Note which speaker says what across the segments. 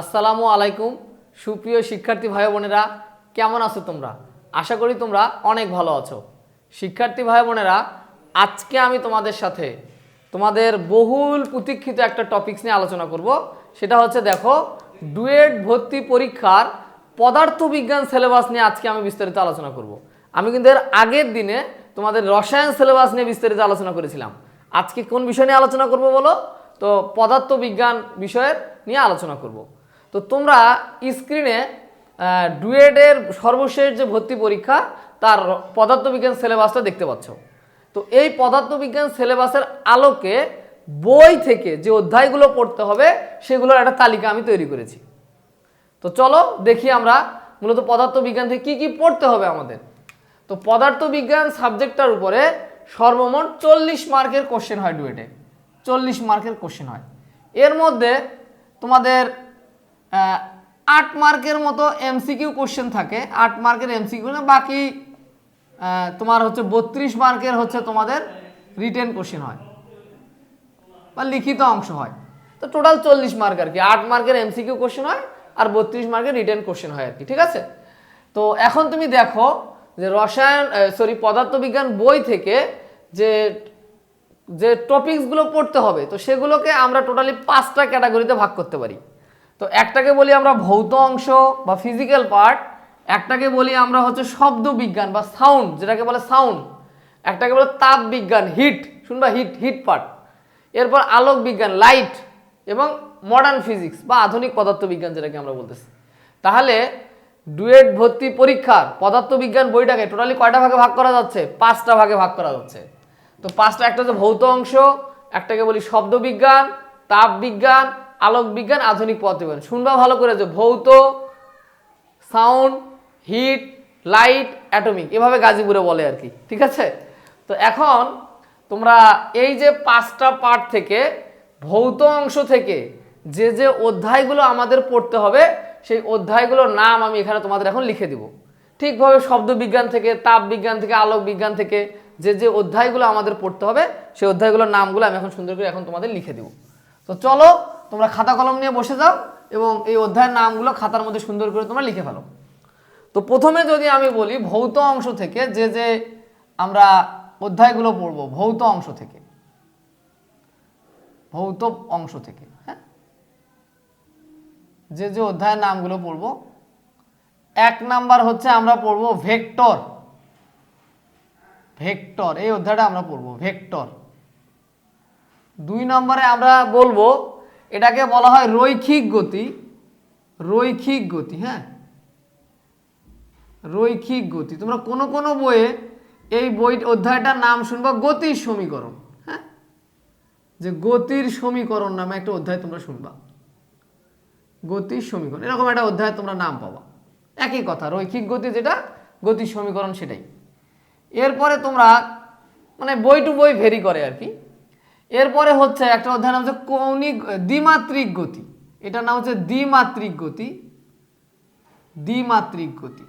Speaker 1: আসসালামু আলাইকুম, সুপ্রিয় শিক্ষার্থী ভাই বোনেরা, কেমন আছো তোমরা? আশা করি তোমরা অনেক ভালো আছো। শিক্ষার্থী ভাই বোনেরা, আজকে আমি তোমাদের সাথে তোমাদের বহুল প্রতীক্ষিত একটা টপিকস নিয়ে আলোচনা করব। সেটা হচ্ছে দেখো, ডুয়েট ভর্তি পরীক্ষার পদার্থবিজ্ঞান সিলেবাস নিয়ে আজকে আমি বিস্তারিত আলোচনা করব। আমি কিন্তু এর আগের দিনে তোমাদের রসায়ন সিলেবাস নিয়ে বিস্তারিত আলোচনা করেছিলাম। আজকে কোন বিষয় নিয়ে আলোচনা করব বলো? তো পদার্থবিজ্ঞান বিষয়ের নিয়ে আলোচনা করব। তো তোমরা স্ক্রিনে ডুয়েটের সর্বশেষ যে ভর্তি পরীক্ষা, তার পদার্থবিজ্ঞান সিলেবাসটা দেখতে পাচ্ছ। তো এই পদার্থবিজ্ঞান সিলেবাসের আলোকে বই থেকে যে অধ্যায়গুলো পড়তে হবে, সেগুলোর একটা তালিকা আমি তৈরি করেছি। তো চলো দেখি আমরা মূলত পদার্থবিজ্ঞান থেকে কি কি পড়তে হবে আমাদের। তো পদার্থবিজ্ঞান সাবজেক্টটার উপরে সর্বমোট চল্লিশ মার্কের কোশ্চেন হয় ডুয়েটে। চল্লিশ মার্কের কোশ্চেন হয়। এর মধ্যে তোমাদের আট মার্কের মতো এমসিকিউ কোশ্চেন থাকে। আট মার্কের এমসিকিউ না, বাকি তোমার হচ্ছে বত্রিশ মার্কের হচ্ছে তোমাদের রিটেন কোশ্চেন হয়। বা লিখিত অংশ হয়। তো টোটাল চল্লিশ মার্ক আর কি। আট মার্কের এমসিকিউ কোশ্চেন হয় আর বত্রিশ মার্কের রিটেন কোশ্চেন হয় আর কি, ঠিক আছে? তো এখন তুমি দেখো যে রসায়ন সরি পদার্থবিজ্ঞান বই থেকে যে যে টপিকসগুলো পড়তে হবে, তো সেগুলোকে আমরা টোটালি পাঁচটা ক্যাটাগরিতে ভাগ করতে পারি। তো একটাকে বলি আমরা ভৌত অংশ বা ফিজিক্যাল পার্ট একটাকে বলি আমরা হচ্ছে শব্দ বিজ্ঞান বা সাউন্ড যেটাকে বলে সাউন্ড একটাকে বলে তাপ বিজ্ঞান হিট শুনবা হিট হিট পার্ট এরপর আলোক বিজ্ঞান লাইট এবং মডার্ন ফিজিক্স বা আধুনিক পদার্থবিজ্ঞান যেটাকে আমরা বলতেছি। তাহলে ডুয়েট ভর্তি পরীক্ষার পদার্থবিজ্ঞান বইটাকে টোটালি কয়টা ভাগে ভাগ করা যাচ্ছে? পাঁচটা ভাগে ভাগ করা যাচ্ছে। তো পাঁচটা, একটা হচ্ছে ভৌত অংশ, একটাকে বলি শব্দ বিজ্ঞান তাপ বিজ্ঞান আলোক বিজ্ঞান আধুনিক পদার্থবিজ্ঞান শুনবা ভালো করে যে ভৌত, সাউন্ড, হিট, লাইট, অ্যাটমিক, এভাবে গাজীপুরে বলে আর কি, ঠিক আছে? তো এখন তোমরা এই যে পাঁচটা পার্ট থেকে, ভৌত অংশ থেকে যে যে অধ্যায়গুলো আমাদের পড়তে হবে, সেই অধ্যায়গুলোর নাম আমি এখানে তোমাদের এখন লিখে দিব। ঠিকভাবে শব্দ বিজ্ঞান থেকে তাপ বিজ্ঞান থেকে আলোক বিজ্ঞান থেকে যে যে অধ্যায়গুলো আমাদের পড়তে হবে, সেই অধ্যায়গুলোর নামগুলো আমি এখন সুন্দর করে এখন তোমাদের লিখে দিব। তো চলো তোমরা খাতা কলম নিয়ে বসে যাও এবং এই অধ্যায়ের নামগুলো খাতার মধ্যে সুন্দর করে তোমরা লিখে ফেলো। তো প্রথমে যদি আমি বলি ভৌত অংশ থেকে যে যে আমরা অধ্যায়গুলো পড়ব, ভৌত অংশ থেকে। ভৌত অংশ থেকে হ্যাঁ? যে যে অধ্যায়ের নামগুলো পড়ব, এক নাম্বার হচ্ছে আমরা পড়ব ভেক্টর। ভেক্টর, এই অধ্যায়টা আমরা পড়ব, ভেক্টর। দুই নম্বরে আমরা বলব এটাকে বলা হয় রৈখিক গতি রৈখিক গতি হ্যাঁ? রৈখিক গতি। তোমরা কোনো কোনো বইয়ে এই বই অধ্যায়টার নাম শুনবা, গতির সমীকরণ হ্যাঁ? যে গতির সমীকরণ নামে একটা অধ্যায় তোমরা শুনবা। গতির সমীকরণ, এরকম একটা অধ্যায় তোমরা নাম পাবা। একই কথা, রৈখিক গতি যেটা, গতির সমীকরণ সেটাই। এরপরে তোমরা মানে বই টু বই ভেরি করে আর কি। এরপরে হচ্ছে একটা অধ্যায় নাম হচ্ছে কৌণিক, দ্বিমাত্রিক গতি। এটার নাম হচ্ছে দ্বিমাত্রিক গতি। দ্বিমাত্রিক গতি।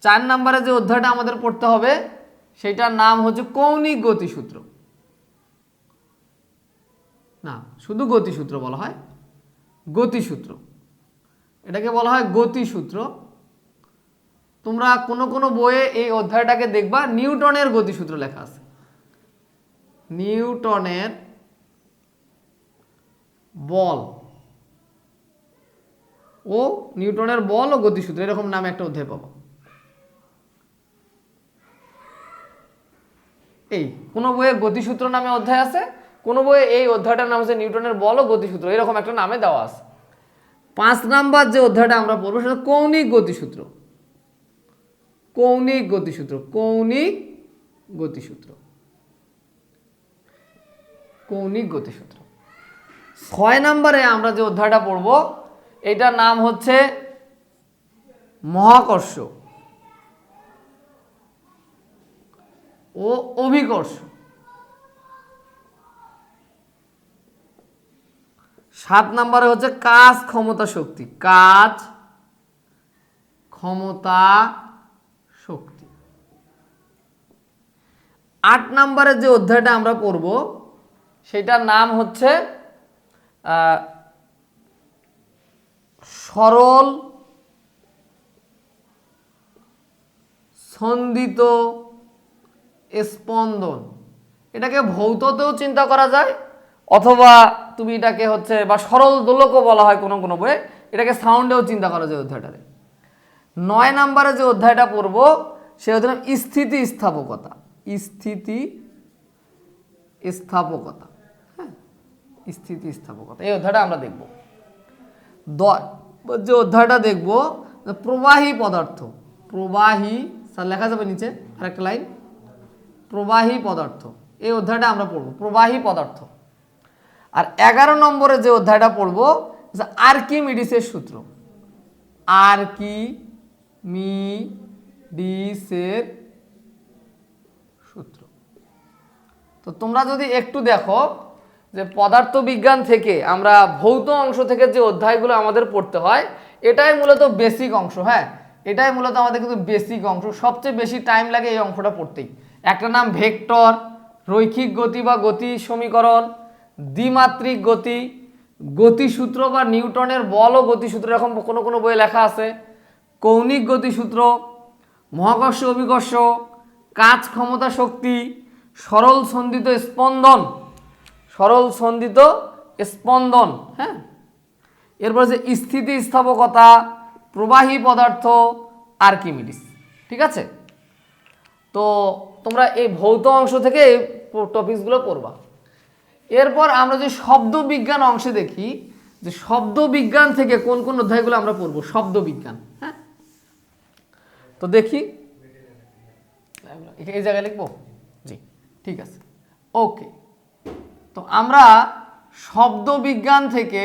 Speaker 1: চার নম্বরে যে অধ্যায়টা আমাদের পড়তে হবে, সেটার নাম হচ্ছে কৌণিক গতিসূত্র। না, শুধু গতিসূত্র বলা হয়। গতিসূত্র। এটাকে বলা হয় গতিসূত্র। তোমরা কোনো কোনো বইয়ে এই অধ্যায়টাকে দেখবা, নিউটনের গতিসূত্র লেখা আছে। নিউটনের বল ও নিউটনের বল ও গতিসূত্র, এরকম নামে একটা অধ্যায় পাবো। এই, কোনো বইয়ে গতিসূত্র নামে অধ্যায় আছে, কোনো বইয়ে এই অধ্যায়টার নাম হচ্ছে নিউটনের বল ও গতিসূত্র, এরকম একটা নামে দেওয়া আছে। পাঁচ নাম্বার যে অধ্যায়টা আমরা পড়ব, সেটা কৌণিক গতিসূত্র। কৌণিক গতিসূত্র কৌণিক গতিসূত্র। কৌণিক গতিসূত্র। ছয় নম্বরে আমরা যে অধ্যায়টা পড়ব, এটার নাম হচ্ছে মহাকর্ষ ও অভিকর্ষ। সাত নম্বরে হচ্ছে কাজ ক্ষমতা শক্তি, কাজ ক্ষমতা শক্তি আট নম্বরের যে অধ্যায়টা আমরা পড়ব, সেটার নাম হচ্ছে সরল সন্দিত স্পন্দন। এটাকে ভৌততেও চিন্তা করা যায়, অথবা তুমি এটাকে হচ্ছে, বা সরল দোলকও বলা হয় কোনো কোনো বইয়ে, এটাকে সাউন্ডেও চিন্তা করা যায় অধ্যায়টারে নয় নম্বরে যে অধ্যায়টা পড়ব, সে হচ্ছে স্থিতি স্থাপকতা স্থিতি স্থাপকতা। হ্যাঁ স্থিতি স্থাপকতা। এই অধ্যায়টা আমরা দেখব। দয় যে অধ্যায়টা দেখব প্রবাহী পদার্থ, প্রবাহী, স্যার লেখা যাবে নিচে আরেকটা লাইন, প্রবাহী পদার্থ। এই অধ্যায়টা আমরা পড়ব, প্রবাহী পদার্থ। আর এগারো নম্বরে যে অধ্যায়টা পড়ব আর্কিমিডিসের সূত্র। আর কি মি ডিসের সূত্র তো তোমরা যদি একটু দেখো যে পদার্থবিজ্ঞান থেকে আমরা ভৌত অংশ থেকে যে অধ্যায়গুলো আমাদের পড়তে হয়, এটাই মূলত বেসিক অংশ হ্যাঁ? এটাই মূলত আমাদের কিন্তু বেসিক অংশ। সবচেয়ে বেশি টাইম লাগে এই অংশটা পড়তেই। একটা নাম ভেক্টর, রৈখিক গতি বা গতি সমীকরণ, দ্বিমাত্রিক গতি, গতিসূত্র বা নিউটনের বল ও গতিসূত্র, এরকম কোনো কোনো বইয়ে লেখা আছে। কৌণিক গতিসূত্র, মহাকর্ষ, অভিকর্ষ, কাজ ক্ষমতা শক্তি সরল সন্ধিত স্পন্দন, সরল সন্ধিত স্পন্দন হ্যাঁ? এরপর যে স্থিতি স্থাপকতা প্রবাহী পদার্থ, আর্কিমিডিস, ঠিক আছে? তো তোমরা এই ভৌত অংশ থেকে এই টপিকসগুলো পড়বা। এরপর আমরা যে শব্দ বিজ্ঞান অংশে দেখি, যে শব্দ বিজ্ঞান থেকে কোন কোন অধ্যায়গুলো আমরা পড়ব? শব্দ বিজ্ঞান হ্যাঁ? তো দেখি। এই জায়গায় লিখব? ঠিক আছে? ওকে তো আমরা শব্দ বিজ্ঞান থেকে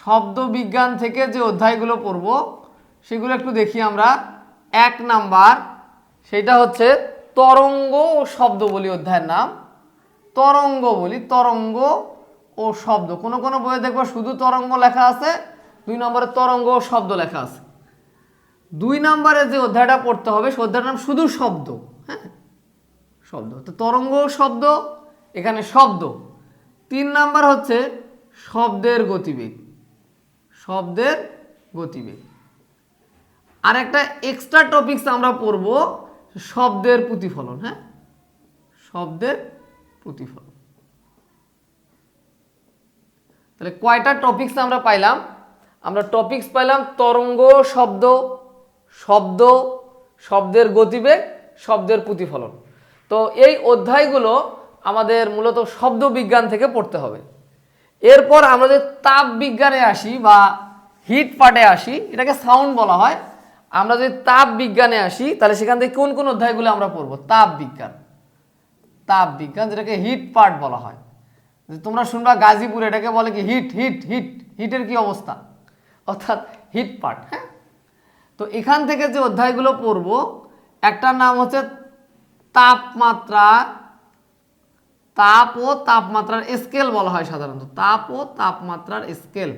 Speaker 1: শব্দ বিজ্ঞান থেকে যে অধ্যায়গুলো পড়ব, সেগুলো একটু দেখি আমরা। এক নাম্বার, সেটা হচ্ছে তরঙ্গ ও শব্দ বলি অধ্যায়ের নাম। তরঙ্গ বলি, তরঙ্গ ও শব্দ। কোনো কোনো বইয়ে দেখব শুধু তরঙ্গ লেখা আছে, দুই নম্বরে তরঙ্গ ও শব্দ লেখা আছে। দুই নম্বরে যে অধ্যায়টা পড়তে হবে, সে অধ্যায়টার নাম শুধু শব্দ হ্যাঁ? শব্দ। তো তরঙ্গ শব্দ, এখানে শব্দ। তিন নাম্বার হচ্ছে শব্দের গতিবেগ। শব্দের গতিবেগ। আর একটা এক্সট্রা টপিক্স আমরা পড়ব, শব্দের প্রতিফলন হ্যাঁ? শব্দের প্রতিফলন। তাহলে কয়টা টপিকস আমরা পাইলাম? আমরা টপিকস পাইলাম তরঙ্গ, শব্দ শব্দ, শব্দের গতিবেগ, শব্দের প্রতিফলন। তো এই অধ্যায়গুলো আমাদের মূলত শব্দ বিজ্ঞান থেকে পড়তে হবে। এরপর আমরা যে তাপ বিজ্ঞানে আসি বা হিট পার্টে আসি, এটাকে সাউন্ড বলা হয়, আমরা যদি তাপ বিজ্ঞানে আসি, তাহলে সেখান থেকে কোন কোন অধ্যায়গুলো আমরা পড়ব? তাপ বিজ্ঞান তাপ বিজ্ঞান যেটাকে হিট পার্ট বলা হয়। যে তোমরা শুনবা গাজীপুর এটাকে বলে কি হিট হিট হিট, হিটের কি অবস্থা? অর্থাৎ হিট পার্ট হ্যাঁ? তো এখান থেকে যে অধ্যায়গুলো পড়ব, একটার নাম হচ্ছে তাপমাত্রা, তাপ ও তাপমাত্রার স্কেল বলা হয় সাধারণত। তাপ ও তাপমাত্রার স্কেল।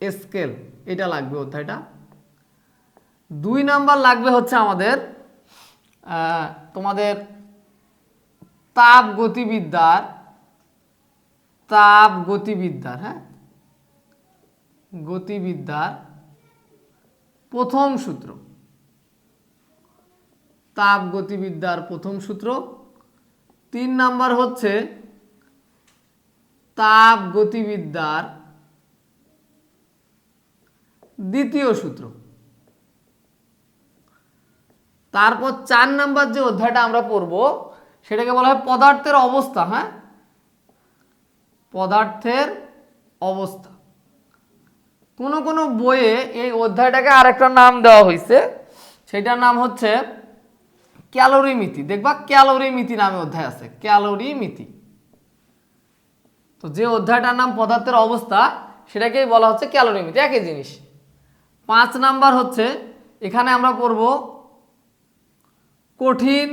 Speaker 1: স্কেল, এটা লাগবে অধ্যায়টা। দুই নাম্বার লাগবে হচ্ছে আমাদের তোমাদের তাপ গতিবিদ্যার তাপ গতিবিদ্যার হ্যাঁ? গতিবিদ্যার প্রথম সূত্র। তাপ গতিবিদ্যার প্রথম সূত্র। তিন নাম্বার হচ্ছে তাপ গতিবিদ্যার দ্বিতীয় সূত্র। তারপর চার নাম্বার যে অধ্যায়টা আমরা পড়ব, সেটাকে বলা হয় পদার্থের অবস্থা হ্যাঁ? পদার্থের অবস্থা। কোন কোন বইয়ে এই অধ্যায়টাকে আরেকটা নাম দেওয়া হয়েছে সেটার নাম হচ্ছে ক্যালোরি মিতি, দেখবা ক্যালোরি মিতি নামে অধ্যায় আছে, ক্যালোরি মিতি। তো যে অধ্যায়টার নাম পদার্থের অবস্থা, সেটাকেই বলা হচ্ছে ক্যালোরি মিতি, একই জিনিস। পাঁচ নাম্বার হচ্ছে, এখানে আমরা পড়ব কঠিন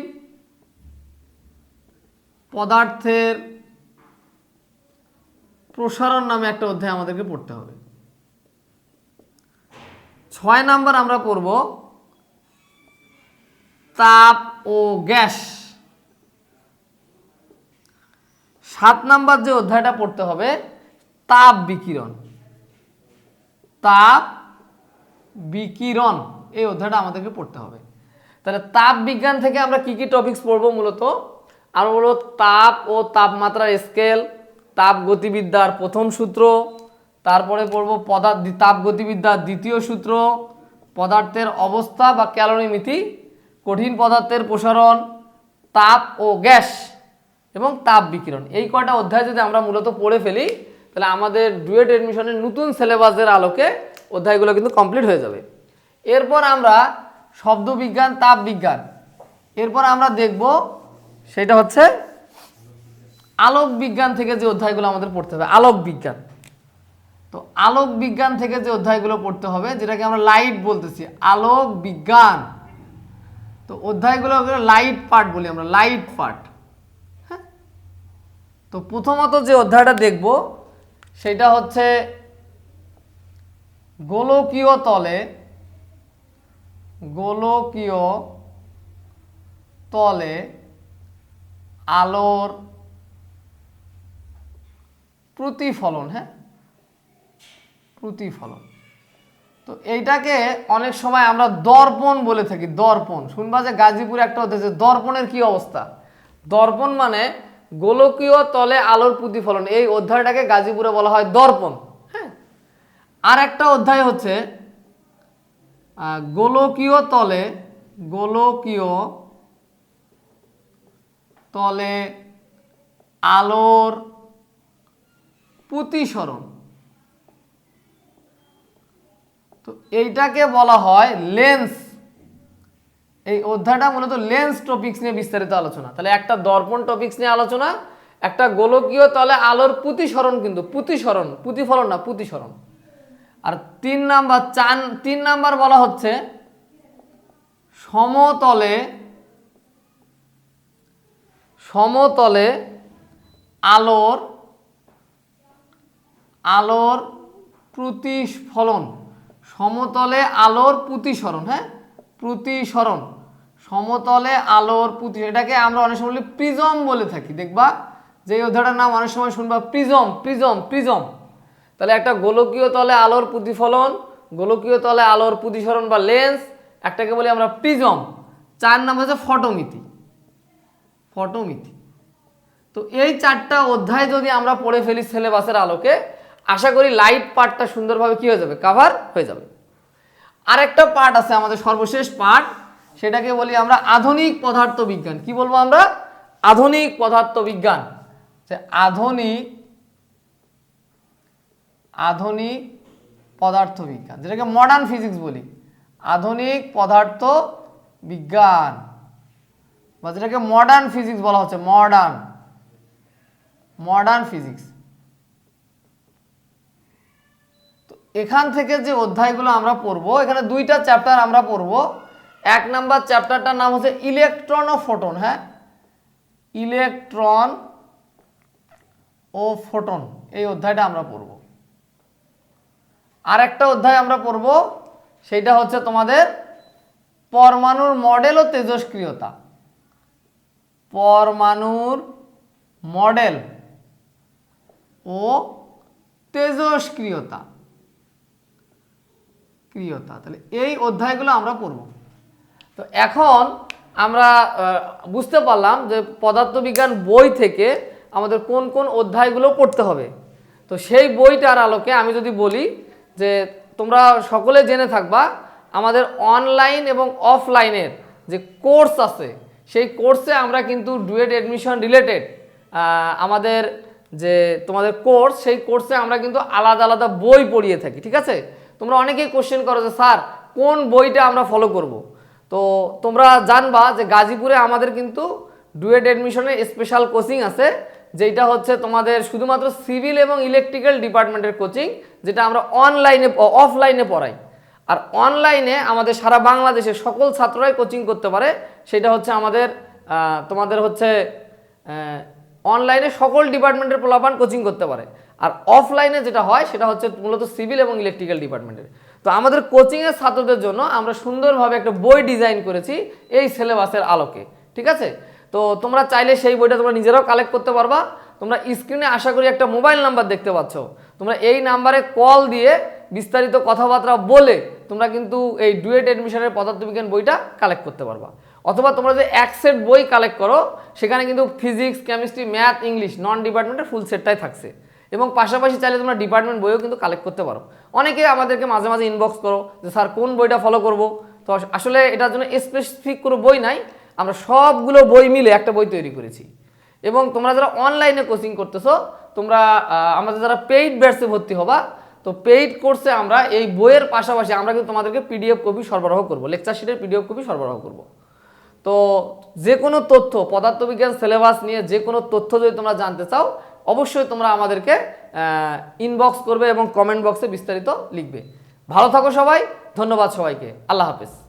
Speaker 1: পদার্থের প্রসারণ নামে একটা অধ্যায় আমাদেরকে পড়তে হবে। ছয় নাম্বার আমরা পড়ব তাপ ও গ্যাস। সাত নাম্বার যে অধ্যায়টা পড়তে হবে, তাপ বিকিরণ। তাপ বিকিরণ, এই অধ্যায়টা আমাদেরকে পড়তে হবে। তাহলে তাপ বিজ্ঞান থেকে আমরা কি কি টপিকস পড়ব মূলত? আর হলো তাপ ও তাপমাত্রার স্কেল তাপ গতিবিদ্যার প্রথম সূত্র, তারপরে পড়ব পদার্থ, তাপ গতিবিদ্যার দ্বিতীয় সূত্র, পদার্থের অবস্থা বা ক্যালোরিমিতি কঠিন পদার্থের প্রসারণ, তাপ ও গ্যাস এবং তাপ বিকিরণ। এই কয়টা অধ্যায় যদি আমরা মূলত পড়ে ফেলি, তাহলে আমাদের ডুয়েট এডমিশনের নতুন সিলেবাসের আলোকে অধ্যায়গুলো কিন্তু কমপ্লিট হয়ে যাবে। এরপর আমরা শব্দবিজ্ঞান, তাপ বিজ্ঞান। এরপর আমরা দেখব সেটা হচ্ছে আলোক বিজ্ঞান থেকে যে অধ্যায়গুলো আমাদের পড়তে হবে, আলোক বিজ্ঞান। তো আলোক বিজ্ঞান থেকে যে অধ্যায়গুলো পড়তে হবে, যেটাকে আমরা লাইট বলতেছি, আলোক বিজ্ঞান। তো অধ্যায়গুলো লাইট পার্ট বলি আমরা লাইট পার্ট হ্যাঁ? তো প্রথমত যে অধ্যায়টা দেখব, সেটা হচ্ছে গোলকীয় তলে গোলকীয় তলে আলোর প্রতিফলন হ্যাঁ? প্রতিফলন। তো এইটাকে অনেক সময় আমরা দর্পণ বলে থাকি, দর্পণ। শুনবা যে গাজীপুরে একটা হতেছে দর্পণের কি অবস্থা? দর্পণ মানে গোলকীয় তলে আলোর প্রতিফলন। এই অধ্যায়টাকে গাজীপুরে বলা হয় দর্পণ। হ্যাঁ? আর একটা অধ্যায় হচ্ছে গোলকীয় তলে গোলকীয় তলে আলোর প্রতিসরণ। তো এইটাকে বলা হয় লেন্স এই অধ্যায়টা মূলত লেন্স টপিক্স নিয়ে বিস্তারিত আলোচনা। তাহলে একটা দর্পণ টপিক্স নিয়ে আলোচনা, একটা গোলকীয় তলে আলোর প্রতিসরণ কিন্তু, প্রতিসরণ, প্রতিফলন না, প্রতিসরণ। আর তিন নাম্বার চান তিন নাম্বার বলা হচ্ছে সমতলে সমতলে আলোর আলোর প্রতিফলন। সমতলে আলোর প্রতিসরণ হ্যাঁ? প্রতিসরণ। সমতলে আলোর প্রতি, এটাকে আমরা অনেক সময় বলি প্রিজম বলে থাকি। দেখবা যে অধ্যায়টার নাম অনেক সময় শুনবা প্রিজম প্রিজম প্রিজম। তাহলে একটা গোলকীয় তলে আলোর প্রতিফলন, গোলকীয় তলে আলোর প্রতিসরণ বা লেন্স একটাকে বলি আমরা প্রিজম। চার নাম হচ্ছে ফটোমিতি। ফটোমিতি। তো এই চারটা অধ্যায় যদি আমরা পড়ে ফেলি সিলেবাসের আলোকে আশা করি লাইট পার্টটা সুন্দরভাবে কি হয়ে যাবে? কাভার হয়ে যাবে। আরেকটা পার্ট আছে আমাদের সর্বশেষ পার্ট সেটাকে বলি আমরা আধুনিক পদার্থ বিজ্ঞান কি বলব আমরা? আধুনিক পদার্থ বিজ্ঞান যে আধুনিক আধুনিক পদার্থ বিজ্ঞান যেটাকে মডার্ন ফিজিক্স বলি। আধুনিক পদার্থ বিজ্ঞান বা যেটাকে মডার্ন ফিজিক্স বলা হচ্ছে মডার্ন মডার্ন ফিজিক্স তো এখান থেকে যে অধ্যায়গুলো আমরা পড়ব, এখানে দুইটা চ্যাপ্টার আমরা পড়ব। এক নাম্বার চ্যাপ্টারটার নাম হচ্ছে ইলেকট্রন ও ফোটন হ্যাঁ? ইলেকট্রন ও ফোটন, এই অধ্যায়টা আমরা পড়ব। আর একটা অধ্যায় আমরা পড়ব, সেইটা হচ্ছে তোমাদের পরমাণুর মডেল ও তেজস্ক্রিয়তা পরমাণুর মডেল ও তেজস্ক্রিয়তা ক্রিয়তা। তাহলে এই অধ্যায়গুলো আমরা পড়ব। তো এখন আমরা বুঝতে পারলাম যে পদার্থবিজ্ঞান বই থেকে আমাদের কোন কোন অধ্যায়গুলো পড়তে হবে। তো সেই বইটার আলোকে আমি যদি বলি যে তোমরা সকলে জেনে থাকবা, আমাদের অনলাইন এবং অফলাইনের যে কোর্স আছে, সেই কোর্সে আমরা কিন্তু ডুয়েট অ্যাডমিশন রিলেটেড আমাদের যে তোমাদের কোর্স, সেই কোর্সে আমরা কিন্তু আলাদা আলাদা বই পড়িয়ে থাকি, ঠিক আছে? তোমরা অনেকেই কোশ্চেন করো যে, স্যার, কোন বইটা আমরা ফলো করব? তো তোমরা জানবা যে গাজীপুরে আমাদের কিন্তু ডুয়েট অ্যাডমিশনের স্পেশাল কোচিং আছে যেটা হচ্ছে তোমাদের শুধুমাত্র সিভিল এবং ইলেকট্রিক্যাল ডিপার্টমেন্টের কোচিং যেটা আমরা অনলাইনে অফলাইনে পড়াই। আর অনলাইনে আমাদের সারা বাংলাদেশে সকল ছাত্ররাই কোচিং করতে পারে। সেটা হচ্ছে আমাদের তোমাদের হচ্ছে অনলাইনে সকল ডিপার্টমেন্টের পোলাপান কোচিং করতে পারে। আর অফলাইনে যেটা হয়, সেটা হচ্ছে মূলত সিভিল এবং ইলেকট্রিক্যাল ডিপার্টমেন্টের তো আমাদের কোচিংয়ের ছাত্রদের জন্য আমরা সুন্দরভাবে একটা বই ডিজাইন করেছি এই সিলেবাসের আলোকে, ঠিক আছে? তো তোমরা চাইলে সেই বইটা তোমরা নিজেরাও কালেক্ট করতে পারবা। তোমরা স্ক্রিনে আশা করি একটা মোবাইল নাম্বার দেখতে পাচ্ছ। তোমরা এই নাম্বারে কল দিয়ে বিস্তারিত কথাবার্তা বলে তোমরা কিন্তু এই ডুয়েট অ্যাডমিশনের পদার্থবিজ্ঞান বইটা কালেক্ট করতে পারবা। অথবা তোমরা যে এক সেট বই কালেক্ট করো, সেখানে কিন্তু physics chemistry math English non ডিপার্টমেন্টের ফুল সেটটাই থাকছে। এবং পাশাপাশি চাইলে তোমরা ডিপার্টমেন্ট বইও কিন্তু কালেক্ট করতে পারো। অনেকে আমাদেরকে মাঝে মাঝে ইনবক্স করো যে, স্যার, কোন বইটা ফলো করব? তো আসলে এটার জন্য স্পেসিফিক কোনো বই নাই। আমরা সবগুলো বই মিলে একটা বই তৈরি করেছি। এবং তোমরা যারা অনলাইনে কোচিং করতেছো, তোমরা আমাদের যারা পেইড ব্যাটসে ভর্তি হবা, তো পেইড কোর্সে আমরা এই বইয়ের পাশাপাশি আমরা কিন্তু তোমাদেরকে পিডিএফ কপি সরবরাহ করব লেকচার শিটের পিডিএফ কপি সরবরাহ করব। তো যে কোনো তথ্য, পদার্থবিজ্ঞান সিলেবাস নিয়ে যে কোনো তথ্য যদি তোমরা জানতে চাও অবশ্যই তোমরা আমাদেরকে ইনবক্স করবে এবং কমেন্ট বক্সে বিস্তারিত লিখবে। ভালো থাকো সবাই, ধন্যবাদ সবাইকে। আল্লাহ হাফেজ।